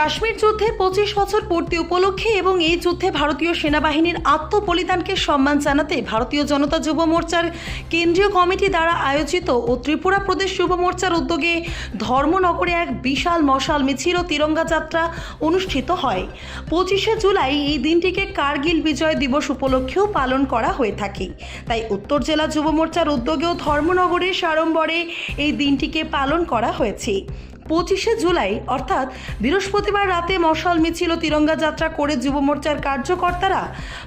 কাশ্মীর যুদ্ধে পঁচিশ বছর পূর্তি উপলক্ষে এবং এই যুদ্ধে ভারতীয় সেনাবাহিনীর আত্মবলিদানকে সম্মান জানাতে ভারতীয় জনতা যুব মোর্চার কেন্দ্রীয় কমিটি দ্বারা আয়োজিত ও ত্রিপুরা প্রদেশ যুব মোর্চার উদ্যোগে ধর্মনগরে এক বিশাল মশাল মিছিল ও তিরঙ্গা যাত্রা অনুষ্ঠিত হয়। পঁচিশে জুলাই এই দিনটিকে কার্গিল বিজয় দিবস উপলক্ষেও পালন করা হয়ে থাকে। তাই উত্তর জেলা যুব মোর্চার উদ্যোগেও ধর্মনগরের সাড়ম্বরে এই দিনটিকে পালন করা হয়েছে। পঁচিশে জুলাই, অর্থাৎ বৃহস্পতিবার রাতে মশাল মিছিল ও তিরঙ্গা যাত্রা করে যুব মোর্চার কার্যকর্তারা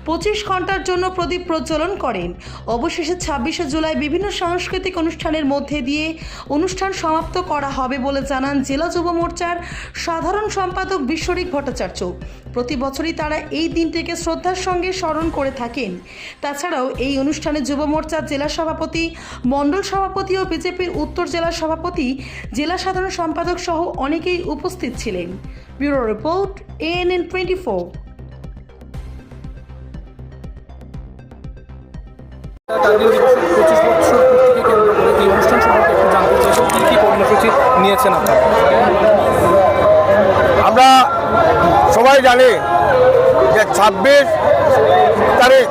পঁচিশ ঘণ্টার জন্য প্রদীপ প্রজ্বলন করেন। অবশেষে ছাব্বিশে জুলাই বিভিন্ন সাংস্কৃতিক অনুষ্ঠানের মধ্যে দিয়ে অনুষ্ঠান সমাপ্ত করা হবে বলে জানান জেলা যুব মোর্চার সাধারণ সম্পাদক বিশ্বরিক ভট্টাচার্য। প্রতি বছরই তারা এই দিনটিকে শ্রদ্ধার সঙ্গে স্মরণ করে থাকেন। তাছাড়াও এই অনুষ্ঠানে যুব মোর্চার জেলা সভাপতি, মণ্ডল সভাপতি ও বিজেপির উত্তর জেলা সভাপতি, জেলা সাধারণ সম্পাদক সহ অনেকেই উপস্থিত ছিলেন। Bureau report ANN twenty four পঁচিশ বছর কেন্দ্র করে এই অনুষ্ঠান সম্পর্কে একটু জানতে চাইছেন কী কী কর্মসূচি নিয়েছেন আপনারা? আমরা সবাই জানি যে ছাব্বিশ তারিখ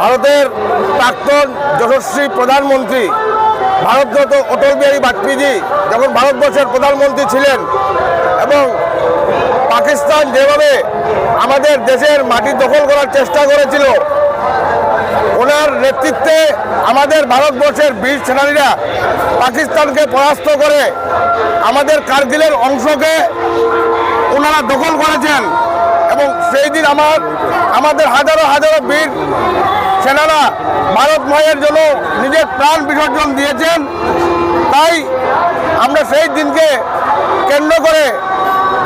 ভারতের প্রাক্তন যশস্বী প্রধানমন্ত্রী ভারতরত্ন অটল বিহারী বাজপেয়ীজি যখন ভারতবর্ষের প্রধানমন্ত্রী ছিলেন এবং পাকিস্তান যেভাবে আমাদের দেশের মাটি দখল করার চেষ্টা করেছিল, ওনার নেতৃত্বে আমাদের ভারতবর্ষের বীর সেনানীরা পাকিস্তানকে পরাস্ত করে আমাদের কার্গিলের অংশকে ওনারা দখল করেছেন এবং সেই দিন আমার আমাদের হাজারো হাজারো বীর সেনারা ভারত মায়ের জন্য নিজের প্রাণ বিসর্জন দিয়েছেন। তাই আমরা সেই দিনকে কেন্দ্র করে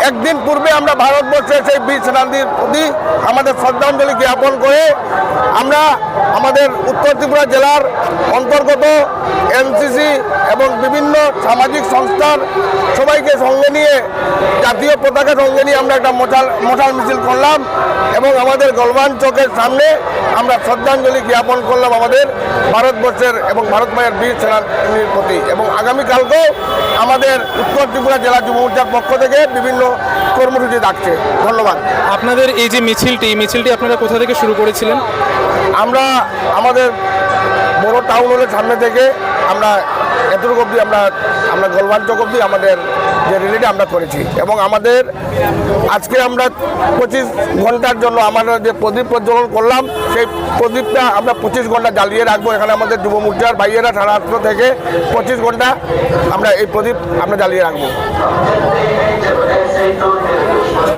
একদিন পূর্বে আমরা ভারতবর্ষে সেই বীর সেনানীর প্রতি আমাদের শ্রদ্ধাঞ্জলি জ্ঞাপন করে আমরা আমাদের উত্তর ত্রিপুরা জেলার অন্তর্গত এনসিসি এবং বিভিন্ন সামাজিক সংস্থার সবাইকে সঙ্গে নিয়ে জাতীয় পতাকা সঙ্গে নিয়ে আমরা একটা মশাল মশাল মিছিল করলাম এবং আমাদের গলবান চকের সামনে আমরা শ্রদ্ধাঞ্জলি জ্ঞাপন করলাম আমাদের ভারতবর্ষের এবং ভারত মায়ের বীর সেনানীর প্রতি। এবং আগামীকালকেও আমাদের উত্তর ত্রিপুরা জেলা যুব মোর্চার পক্ষ থেকে বিভিন্ন কর্মসূচি ডাকছে ধন্যবাদ। আপনাদের এই যে মিছিলটি এই মিছিলটি আপনারা কোথা থেকে শুরু করেছিলেন? আমরা আমাদের বড় টাউন হলের সামনে থেকে আমরা এতটুকু অবধি আমরা আমরা গোলবান চক অবধি আমাদের যে রিলেটি আমরা করেছি। এবং আমাদের আজকে আমরা পঁচিশ ঘণ্টার জন্য আমরা যে প্রদীপ প্রজ্বলন করলাম, সেই প্রদীপটা আমরা পঁচিশ ঘণ্টা জ্বালিয়ে রাখব। এখানে আমাদের যুব মোর্চার ভাইয়েরা সারা থেকে পঁচিশ ঘণ্টা আমরা এই প্রদীপ আমরা জ্বালিয়ে রাখব।